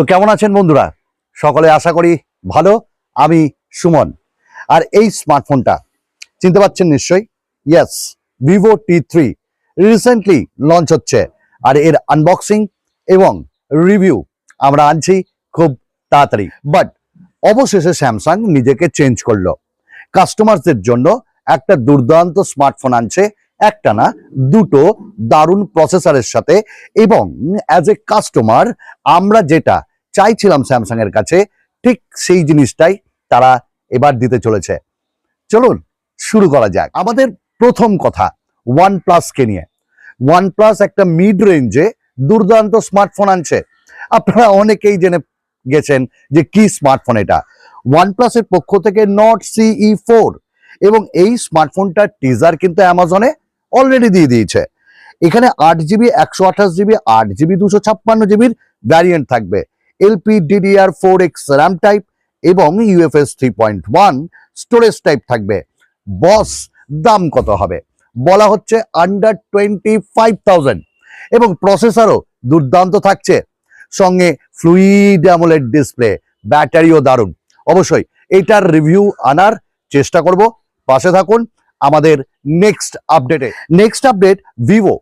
তো কেমন আছেন বন্ধুরা? সকলে আশা করি ভালো, আমি সুমন। আর এই স্মার্টফোনটা চিনতে পারছেন নিশ্চয়ই? Yes Vivo T three recently launch হচ্ছে, আর এর আনবক্সিং এবং রিভিউ আমরা আনছি খুব তাড়াতাড়ি। বাট অবশেষে স্যামসাং নিজেকে চেঞ্জ করল। কাস্টমারদের জন্য একটা দুর্দান্ত স্মার্টফোন আনছে, একটা না, দুটো দারুণ প্রসেসরের সাথে এবং অ্যাজ এ কাস্টমার আমরা যেটা চাইছিলাম স্যামসাং এর কাছে, ঠিক সেই জিনিসটাই তারা এবার দিতে চলেছে। চলুন শুরু করা যাক। আমাদের প্রথম কথা ওয়ান কে নিয়ে। ওয়ান প্লাস একটা মিড রেঞ্জে দুর্দান্ত স্মার্টফোন আনছে। আপনারা অনেকেই জেনে গেছেন যে কি স্মার্টফোন এটা। ওয়ানের পক্ষ থেকে নট সিই ফোর এবং এই স্মার্টফোনটার টিজার কিন্তু অ্যামাজনে অলরেডি দিয়ে দিয়েছে। এখানে আট জিবি একশো আঠাশ জিবি আট জিবি দুশো ছাপ্পান্ন জিবির ভ্যারিয়েন্ট থাকবে। LP DDR four X RAM type এবং UFS three point one storage type থাকবে। বস দাম কত হবে? বলা হচ্ছে আন্ডার টোয়েন্টি ফাইভ থাউজেন্ড এবং প্রসেসরও দুর্দান্ত থাকছে। সঙ্গে ফ্লুইড অ্যামোলেড ডিসপ্লে ব্যাটারিও দারুণ। অবশ্যই এইটার রিভিউ আনার চেষ্টা করব। পাশে থাকুন আমাদের নেক্সট আপডেটে নেক্সট আপডেট ভিভো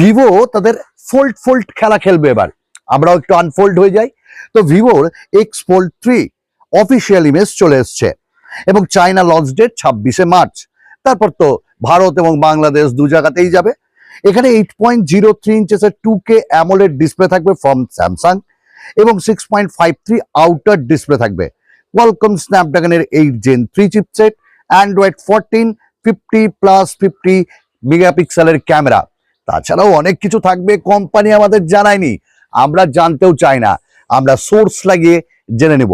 ভিভো তাদের ফোল্ড ফোল্ড খেলা খেলবে এবার। আমরাও একটু আনফোল্ড হয়ে যাই। তো ভিভোর X fold three official image চলে এসছে এবং চায়না লঞ্চ ডেট ছাব্বিশে মার্চ তারপর তো ভারত এবং বাংলাদেশ দু জায়গাতেই যাবে। এখানে এইট পয়েন্ট জিরো থ্রি ইঞ্চেসের টু কে অ্যামোলেড ডিসপ্লে থাকবে ফ্রম স্যামসাং এবং six point five three outer display থাকবে। Welcome স্ন্যাপড্রাগনের eight gen three chipset Android fourteen fifty plus fifty মেগাপিক্সেলের ক্যামেরা তাছাড়াও অনেক কিছু থাকবে কোম্পানি আমাদের জানায়নি। আমরা জানতেও চাই না। আমরা সোর্স লাগিয়ে জেনে নেব।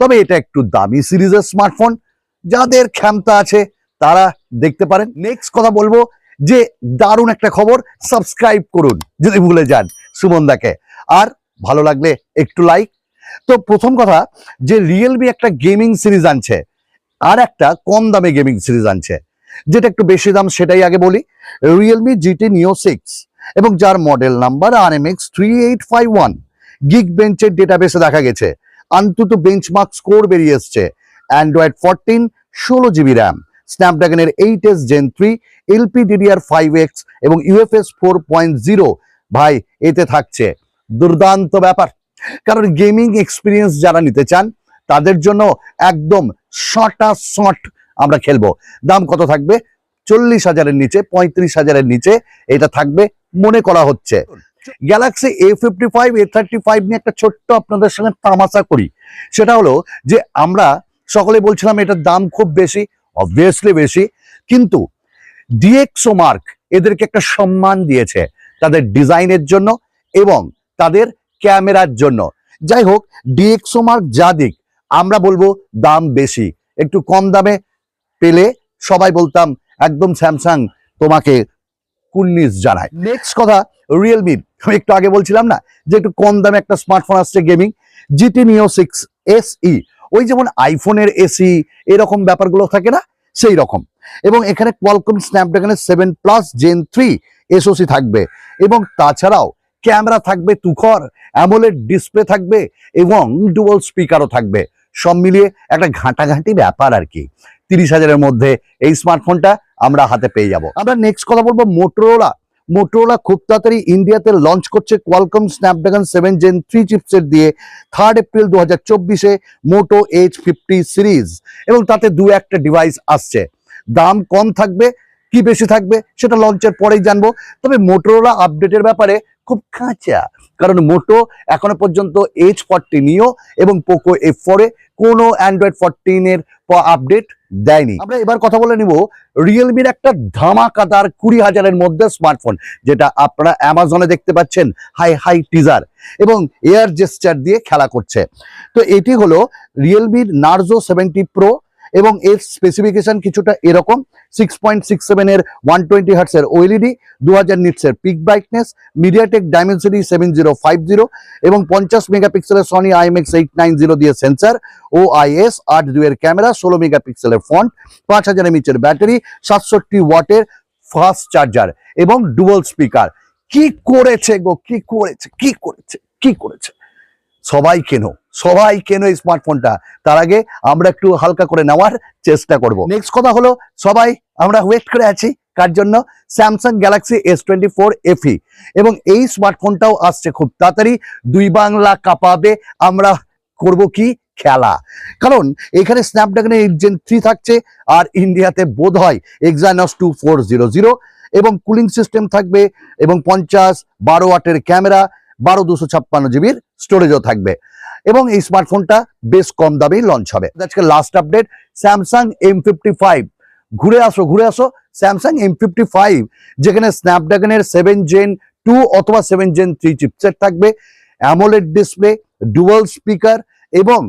তবে এটা একটু দামি সিরিজের স্মার্টফোন যাদের ক্ষমতা আছে তারা দেখতে পারেন। নেক্সট কথা বলব যে দারুণ একটা খবর সাবস্ক্রাইব করুন, যদি ভুলে যান সুমনদাকে। আর ভালো লাগলে একটু লাইক তো প্রথম কথা যে রিয়েলমি একটা গেমিং সিরিজ আনছে, আর একটা কম দামে গেমিং সিরিজ আনছে। যেটা একটু বেশি দাম সেটাই আগে বলি। রিয়েলমি জিটি নিও সিক্স এবং যার model number R M X three eight five one gig বেঞ্চের ডেটাবেসে দেখা গেছে। অন্তত বেঞ্চমার্ক স্কোর বেরিয়ে এসছে। অ্যান্ড্রয়েড ফোরটিন ষোলো GB RAM স্ন্যাপড্রাগনের eight S Gen three LP DDR five X এবং ইউএফএস ফোর পয়েন্ট জিরো ভাই, এতে থাকছে। দুর্দান্ত ব্যাপার। কারণ গেমিং এক্সপিরিয়েন্স যারা নিতে চান, তাদের জন্য একদম শটা শট আমরা খেলব। দাম কত থাকবে? চল্লিশ হাজারের নিচে, পঁয়ত্রিশ হাজারের নিচে, এটা থাকবে, মনে করা হচ্ছে। Galaxy A fifty five A thirty five নিয়ে একটা ছোট্ট আপনাদের সঙ্গে তামাশা করি। সেটা হলো যে আমরা সকলে বলছিলাম এটার দাম খুব বেশি অবভিয়াসলি বেশি কিন্তু ডিএক্সো মার্ক এদেরকে একটা সম্মান দিয়েছে তাদের ডিজাইনের জন্য এবং তাদের ক্যামেরার জন্য। যাই হোক ডিএক্সো মার্ক যা দিক আমরা বলব দাম বেশি। একটু কম দামে পেলে সবাই বলতাম একদম স্যামসাং তোমাকে কুন্নিস জানায়। নেক্সট কথা রিয়েলমির আমি একটু আগে বলছিলাম না যে একটু কম দামে একটা স্মার্টফোন আসছে gaming GT neo six S E ওই যেমন আইফোনের এসি এরকম ব্যাপারগুলো থাকে না? সেই রকম। এবং এখানে Qualcomm স্ন্যাপড্রাগনের seven plus gen three SOC থাকবে। এবং তাছাড়াও ক্যামেরা থাকবে তুখর অ্যামোলেড ডিসপ্লে থাকবে এবং ডুবল স্পিকারও থাকবে। সব মিলিয়ে একটা ঘাঁটাঘাঁটি ব্যাপার আর কি। তিরিশ হাজারের মধ্যে এই স্মার্টফোনটা আমরা হাতে পেয়ে যাব। আমরা নেক্সট কথা বলব মোটরোলা মোটরোলা খুব তাড়াতাড়ি ইন্ডিয়াতে লঞ্চ করছে Qualcomm Snapdragon seven gen three chipset দিয়ে থার্ড এপ্রিল দু হাজার চব্বিশে মোটো এইচ ফিফটি সিরিজ এবং তাতে দু একটা ডিভাইস আসছে। দাম কম থাকবে, কি বেশি থাকবে সেটা লঞ্চের পরেই জানব। তবে মোটরোলা আপডেটের ব্যাপারে খুব কাঁচা, কারণ মোটো এখনও পর্যন্ত এইচ ফোরটি নিও এবং পোকো এফ ফোরে কোনো অ্যান্ড্রয়েড ফোরটিনের আপডেট দেয়নি। আমরা এবার কথা বলে নিব রিয়েলমির একটা ধামাকাদার কুড়ি হাজারের মধ্যে স্মার্টফোন যেটা আপনারা অ্যামাজনে দেখতে পাচ্ছেন হাই হাই টিজার এবং এয়ার জেস্টার দিয়ে খেলা করছে। তো এটি হলো রিয়েলমির নার্জো সেভেন্টি প্রো এবং এর স্পেসিফিকেশন কিছুটা এরকম সিক্স পয়েন্ট সিক্স সেভেনের ওয়ান টোয়েন্টি হার্টসের ওএলইডি দু হাজার নিটসের peak brightness MediaTek Dimensity seven zero five zero এবং পঞ্চাশ মেগাপিক্সেলের Sony IMX eight nine zero দিয়ে সেন্সার ও আইএস আট দুয়ের ক্যামেরা ষোলো মেগাপিক্সেলের ফন্ট পাঁচ হাজার এমএচের ব্যাটারি সাতষট্টি ওয়াটের ফাস্ট চার্জার এবং ডুবল স্পিকার কি করেছে গো? কি করেছে? কি করেছে? কি করেছে? সবাই কেনো সবাই কেনো এই স্মার্টফোনটা তার আগে আমরা একটু হালকা করে নেওয়ার চেষ্টা করব। নেক্সট কথা হলো, সবাই আমরা ওয়েট করে আছি, কার জন্য? Samsung Galaxy S twenty four FE এবং এই স্মার্টফোনটাও আসছে খুব তাড়াতাড়ি, দুই বাংলা কাঁপাবে, আমরা করব কি? খেলা। কারণ এখানে স্ন্যাপড্রাগনের এইট জেন থ্রি থাকছে, আর ইন্ডিয়াতে বোধ হয় Exynos two four zero zero এবং কুলিং সিস্টেম থাকবে, এবং পঞ্চাশ বারো ওয়াটের ক্যামেরা বারো দুশো ছাপ্পান্ন জিবির স্টোরেজও থাকবে। এবং এই স্মার্টফোনটা বেশ কম দামেই লঞ্চ হবে। আজকে last update Samsung M fifty five ঘুরে আসো ঘুরে আসো স্যামসাং এম ফিফটি ফাইভ যেখানে স্ন্যাপড্রাগনের সেভেন জেন টু অথবা সেভেন জেন থ্রি চিপসেট থাকবে অ্যামোলেড ডিসপ্লে ডুয়াল স্পিকার এবং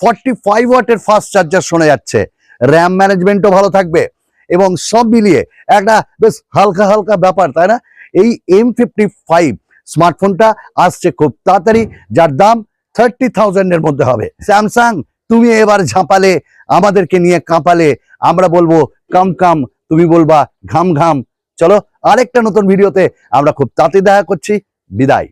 ফর্টি ফাইভ ওয়াটের ফাস্ট চার্জার শোনা যাচ্ছে। র্যাম ম্যানেজমেন্টও ভালো থাকবে এবং সব মিলিয়ে একটা বেশ হালকা হালকা ব্যাপার, তাই না? এই এম ফিফটি ফাইভ স্মার্টফোনটা আসছে খুব তাড়াতাড়ি, যার দাম থার্টি থাউজেন্ডের মধ্যে হবে। স্যামসাং, তুমি এবার ঝাঁপালে, আমাদেরকে নিয়ে কাঁপালে। আমরা বলব, কাম কাম, তুমি বলবা, ঘাম ঘাম। চলো, আরেকটা নতুন ভিডিওতে আমরা খুব তাড়াতাড়ি দেখা করছি। বিদায়।